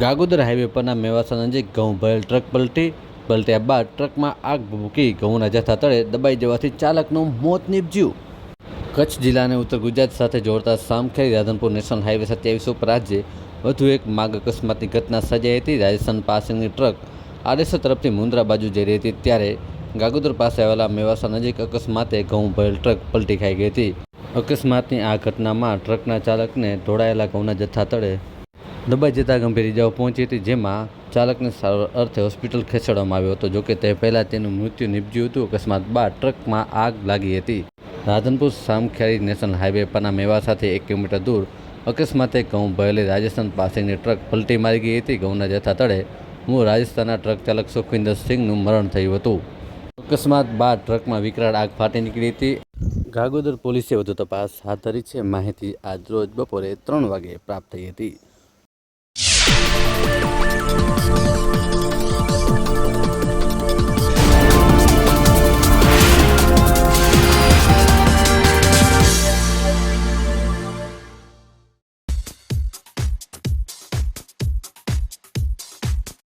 Gagodar highway પરના મેવાસા નજીક ઘઉં ભરેલ ટ્રક પલટી. પલટ્યા બાદ ટ્રકમાં આગ ભૂકી ઘઉંના જથ્થા તળે દબાઈ જવાથી ચાલકનું મોત નીપજ્યું. કચ્છ જિલ્લાને ઉત્તર ગુજરાત સાથે જોડતા સામખેરી રાધનપુર નેશનલ હાઈવે સત્યાવીસ ઉપર આજે વધુ એક માર્ગ અકસ્માતની ઘટના સર્જાઈ હતી. રાજસ્થાન પાસેની ટ્રક આડેસર તરફથી મુન્દ્રા બાજુ જઈ રહી હતી, ત્યારે ગાગોદર પાસે આવેલા મેવાસા નજીક અકસ્માતે ઘઉં ભરેલ ટ્રક પલટી ખાઈ ગઈ હતી. અકસ્માતની આ ઘટનામાં ટ્રકના ચાલકને ઢોળાયેલા ઘઉંના જથ્થા તળે દબાઈ જતા ગંભીર ઇજાઓ પહોંચી હતી, જેમાં ચાલકને સારવાર અર્થે હોસ્પિટલ ખસેડવામાં આવ્યો હતો. જોકે તે પહેલાં તેનું મૃત્યુ નિપજ્યું હતું. અકસ્માત બાદ ટ્રકમાં આગ લાગી હતી. રાધનપુર સામખિયાળી નેશનલ હાઈવે પરના મેવાસાથી એક કિલોમીટર દૂર અકસ્માતે ઘઉં ભરેલી રાજસ્થાન પાસેની ટ્રક પલટી મારી ગઈ હતી. ઘઉંના જથ્થા તળે મૂળ રાજસ્થાનના ટ્રક ચાલક સુખવિંદર સિંહનું મરણ થયું હતું. અકસ્માત બાદ ટ્રકમાં વિકરાળ આગ ફાટી નીકળી હતી. ગાગોદર પોલીસે વધુ તપાસ હાથ ધરી છે. માહિતી આજ રોજ બપોરે ત્રણ વાગે પ્રાપ્ત થઈ હતી.